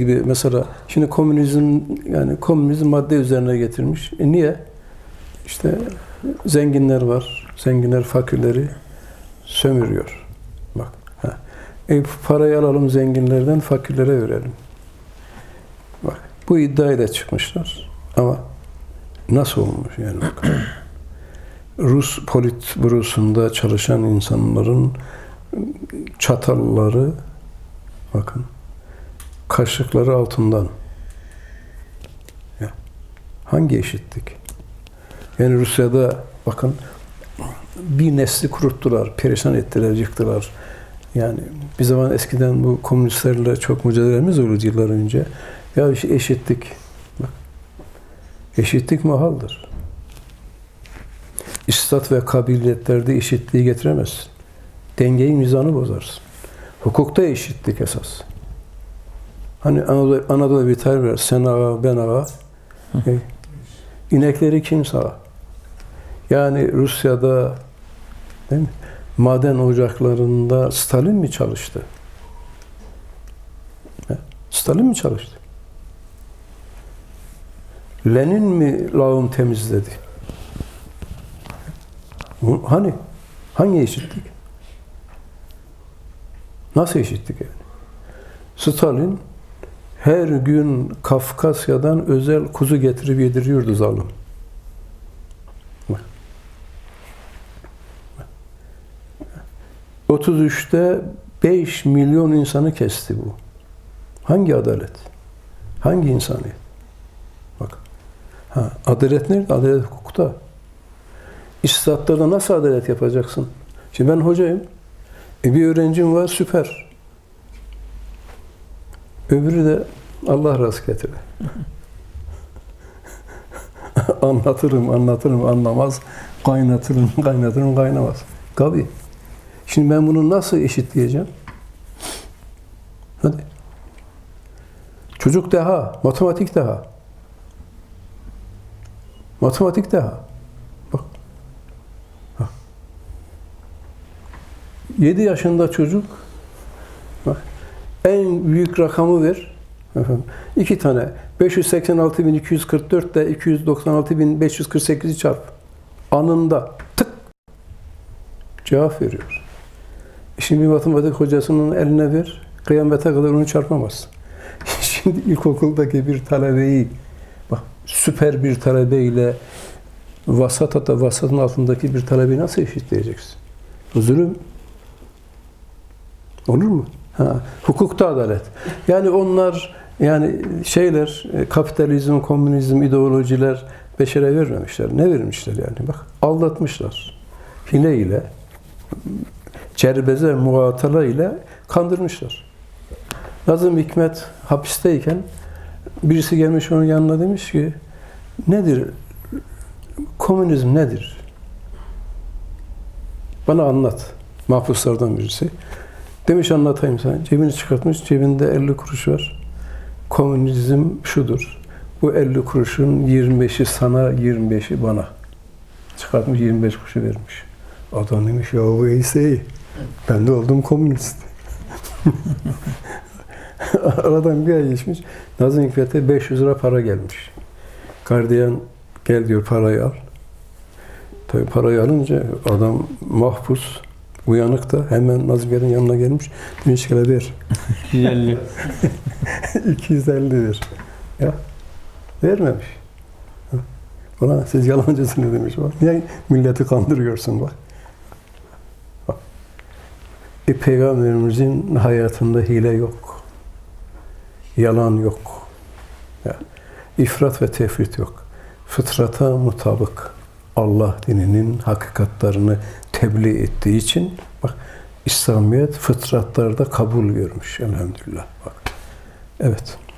gibi mesela şimdi komünizm yani komünizm madde üzerine getirmiş. E niye? İşte zenginler var. Zenginler fakirleri sömürüyor. Bak. Ha. E parayı alalım zenginlerden fakirlere verelim. Bak bu iddiayla çıkmışlar. Ama nasıl olmuş yani bak. Rus politbürosunda çalışan insanların çatalları bakın kaşıkları altından. Ya, hangi eşitlik? Yani Rusya'da bakın bir nesli kuruttular, perişan ettiler, yıktılar. Yani bir zaman eskiden bu komünistlerle çok mücadelemiz oldu yıllar önce. Ya işte eşitlik. Bak. Eşitlik mahaldır. İstat ve kabiliyetlerde eşitliği getiremezsin. Dengeyi, mizanı bozarsın. Hukukta eşitlik esas. Hani Anadolu, Anadolu'da bir tabir var. Sen ağa, ben ağa. E, inekleri kim sağa? Yani Rusya'da değil mi? maden ocaklarında Stalin mi çalıştı? He? Stalin mi çalıştı? Lenin mi lağım temizledi? Hani? Hangi eşitlik? Nasıl eşitlik yani? Stalin her gün Kafkasya'dan özel kuzu getirip yediriyordu zalim. Bak. Bak. 33'te 5 milyon insanı kesti bu. Hangi adalet? Hangi insaniyet? Bak. Ha, adalet nerede? Adalet hukukta. İstatlarda nasıl adalet yapacaksın? Şimdi ben hocayım. E bir öğrencim var süper. Öbürü de Allah rast getire. anlatırım, anlatırım, anlamaz. Kaynatırım, kaynatırım, kaynamaz. Tabii. Şimdi ben bunu nasıl eşitleyeceğim? Hadi. Çocuk daha, matematik daha. Matematik daha. Bak. Bak. 7 yaşında çocuk bak büyük rakamı ver. Efendim, iki tane 586.244 ile 296.548'i çarp. Anında tık cevap veriyor. Şimdi bir matematik hocasının eline ver. Kıyamete kadar onu çarpamazsın. Şimdi ilkokuldaki bir talebeyi bak süper bir talebeyle vasat hatta vasatın altındaki bir talebeyi nasıl eşitleyeceksin? Zulüm. Olur mu? Ha, hukukta adalet. Yani onlar yani şeyler e, kapitalizm, komünizm, ideolojiler beşere vermemişler. Ne vermişler yani? Bak aldatmışlar. Hile ile cerbeze, muatala ile kandırmışlar. Nazım Hikmet hapisteyken birisi gelmiş onun yanına demiş ki nedir? Komünizm nedir? Bana anlat. Mahpuslardan birisi. Demiş anlatayım sana. Cebini çıkartmış. Cebinde 50 kuruş var. Komünizm şudur. Bu 50 kuruşun 25'i sana, 25'i bana. Çıkartmış 25 kuruşu vermiş. Adam demiş ya bu iyisi iyi. Ben de oldum komünist. Aradan bir ay geçmiş. Nazım Hikmet'e 500 lira para gelmiş. Gardiyan gel diyor parayı al. Tabii parayı alınca adam mahpus, uyanık da hemen Nazım Hikmet'in yanına gelmiş. Demiş ki ver. 250. 250 ver. Ya vermemiş. Ulan siz yalancısınız demiş. Bak, niye milleti kandırıyorsun bak. bak. E, Peygamberimizin hayatında hile yok. Yalan yok. Ya, ifrat ve tefrit yok. Fıtrata mutabık Allah dininin hakikatlarını tebliğ ettiği için bak İslamiyet fıtratlarda kabul görmüş elhamdülillah. Bak. Evet.